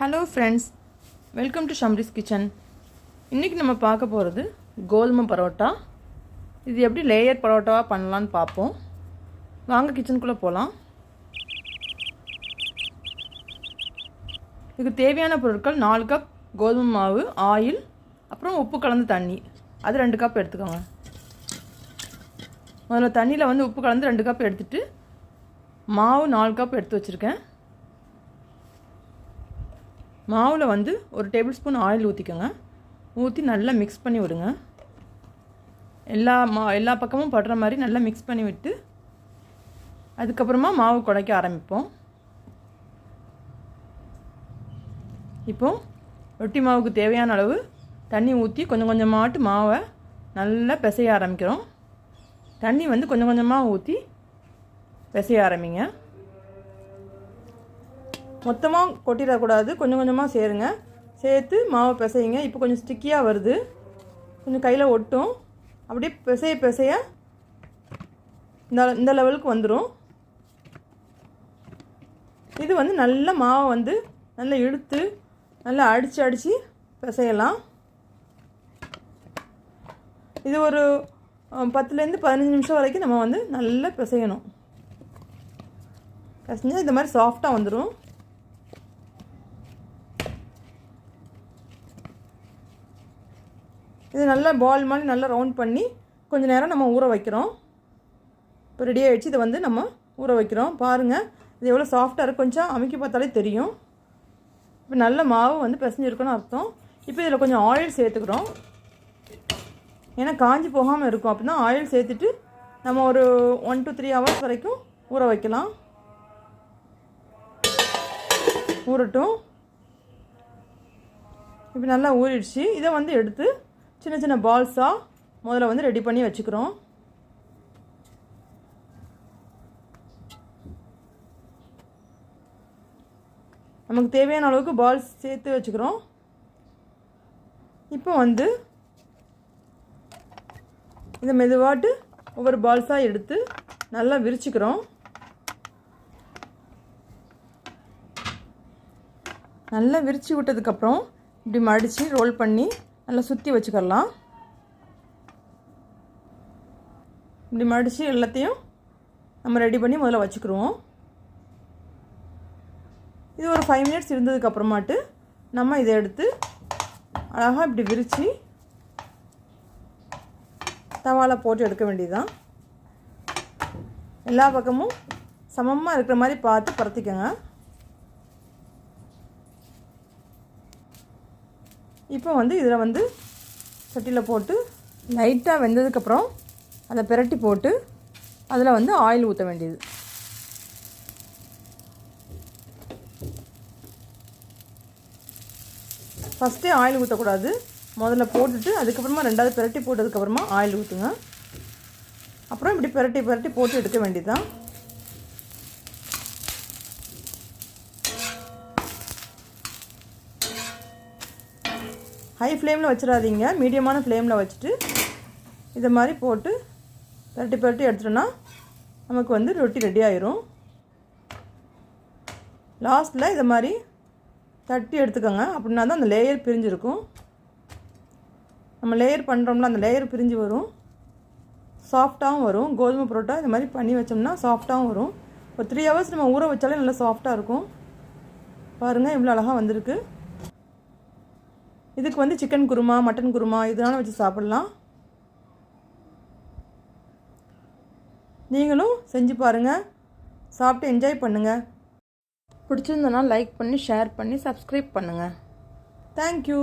Hello friends welcome to Shamris kitchen இன்றைக்கி நம்ம பார்க்க போகிறது கோதுமை பரோட்டா. இது எப்படி லேயர் பரோட்டாவாக பண்ணலான்னு பார்ப்போம். வாங்க கிச்சனுக்குள்ளே போகலாம் இதுக்கு தேவையான பொருட்கள் நாலு கப் கோதுமை மாவு ஆயில் அப்புறம் உப்பு கலந்த தண்ணி. அது ரெண்டு கப் எடுத்துக்கோங்க. முதல்ல தண்ணியில் வந்து உப்பு கலந்து ரெண்டு கப் எடுத்துகிட்டு மாவு நாலு கப் எடுத்து வச்சுருக்கேன். மாவில் வந்து ஒரு டேபிள் ஸ்பூன் ஆயில் ஊற்றிக்கோங்க ஊற்றி நல்லா மிக்ஸ் பண்ணி விடுங்க. எல்லா மா எல்லா பக்கமும் படுற மாதிரி நல்லா மிக்ஸ் பண்ணி விட்டு அதுக்கப்புறமா மாவு குழைக்க ஆரம்பிப்போம். இப்போ ரொட்டி மாவுக்கு தேவையான அளவு தண்ணி ஊற்றி கொஞ்சம் கொஞ்சமாட்டு மாவை நல்லா பிசைய ஆரம்பிக்கிறோம். தண்ணி வந்து கொஞ்சம் கொஞ்சமாக ஊற்றி பிசைய ஆரம்பிங்க. மொத்தமாக கொட்டிடக்கூடாது. கொஞ்சம் கொஞ்சமாக சேருங்க. சேர்த்து மாவை பிசையுங்க. இப்போ கொஞ்சம் ஸ்டிக்கியாக வருது. கொஞ்சம் கையில் ஒட்டும். அப்படியே பிசைய பிசைய இந்த இந்த லெவலுக்கு வந்துடும் இது வந்து நல்ல மாவை வந்து நல்லா இழுத்து நல்லா அடித்து அடித்து பிசையலாம். இது ஒரு பத்துலேருந்து பதினஞ்சு நிமிஷம் வரைக்கும் நம்ம வந்து நல்லா பிசையணும். பிசைஞ்சால் இந்த மாதிரி சாஃப்டாக வந்துடும் இது நல்லா பால் மாதிரி நல்லா ரவுண்ட் பண்ணி கொஞ்சம் நேரம் நம்ம ஊற வைக்கிறோம். இப்போ ரெடி ஆகிடுச்சு இதை வந்து நம்ம ஊற வைக்கிறோம். பாருங்கள் இது எவ்வளோ சாஃப்டாக இருக்கும் கொஞ்சம் அமைக்கி பார்த்தாலே தெரியும். இப்போ நல்ல மாவு வந்து பிசைஞ்சிருக்குன்னு அர்த்தம். இப்போ இதில் கொஞ்சம் ஆயில் சேர்த்துக்கிறோம். ஏன்னா காஞ்சி போகாமல் இருக்கும். அப்படின்னா ஆயில் சேர்த்துட்டு நம்ம ஒரு ஒன் டு த்ரீ ஹவர்ஸ் வரைக்கும் ஊற வைக்கலாம். ஊறட்டும். இப்போ நல்லா ஊறிடுச்சு. இதை வந்து எடுத்து சின்ன சின்ன பால்ஸாக முதல்ல வந்து ரெடி பண்ணி வச்சுக்கிறோம். நமக்கு தேவையான அளவுக்கு பால்ஸ் சேர்த்து வச்சுக்கிறோம். இப்போ வந்து இந்த மெதுவாட்டு ஒவ்வொரு பால்ஸாக எடுத்து நல்லா விரிச்சுக்கிறோம். நல்லா விரித்து விட்டதுக்கப்புறம் இப்படி மடித்து ரோல் பண்ணி நல்லா சுற்றி வச்சுக்கலாம் இப்படி மடித்து எல்லாத்தையும் நம்ம ரெடி பண்ணி முதல்ல வச்சுக்கிடுவோம் இது ஒரு ஃபைவ் மினிட்ஸ் இருந்ததுக்கப்புறமாட்டு நம்ம இதை எடுத்து அழகாக இப்படி விரித்து தவாவில் போட்டு எடுக்க வேண்டியதுதான். எல்லா பக்கமும் சமமாக இருக்கிற மாதிரி பார்த்து பரத்திக்கோங்க. இப்போ வந்து இதில் வந்து சட்டியில் போட்டு லைட்டாக வெந்ததுக்கப்புறம் அதை பிரட்டி போட்டு அதில் வந்து ஆயில் ஊற்ற வேண்டியது. ஃபஸ்ட்டே ஆயில் ஊற்றக்கூடாது முதல்ல போட்டுட்டு அதுக்கப்புறமா ரெண்டாவது பிரட்டி போட்டதுக்கப்புறமா ஆயில் ஊற்றுங்க அப்புறம் இப்படி பிரட்டி பிரட்டி போட்டு எடுக்க வேண்டியது தான் ஹை ஃப்ளேமில் வச்சிடாதீங்க. மீடியமான ஃப்ளேமில் வச்சுட்டு இதை மாதிரி போட்டு பரட்டி பரட்டி எடுத்துட்டோன்னா நமக்கு வந்து ரொட்டி ரெடி ஆயிரும். லாஸ்ட்டில் இதை மாதிரி தட்டி எடுத்துக்கோங்க. அப்படின்னா தான் அந்த லேயர் பிரிஞ்சிருக்கும். நம்ம லேயர் பண்ணுறோம்ல அந்த லேயர் பிரிஞ்சு வரும். சாஃப்டாகவும் வரும். கோதுமை பரோட்டா இது மாதிரி பண்ணி வச்சோம்னா சாஃப்டாகவும் வரும். ஒரு த்ரீ ஹவர்ஸ் நம்ம ஊற வச்சாலே நல்லா சாஃப்டாக இருக்கும். பாருங்கள் இவ்வளோ அழகாக வந்திருக்கு. இதுக்கு வந்து சிக்கன் குருமா மட்டன் குருமா இதனால வச்சு சாப்பிட்லாம். நீங்களும் செஞ்சு பாருங்கள் சாப்பிட்டு என்ஜாய் பண்ணுங்கள் பிடிச்சிருந்தனா லைக் பண்ணி ஷேர் பண்ணி சப்ஸ்கிரைப் பண்ணுங்கள் தேங்க்யூ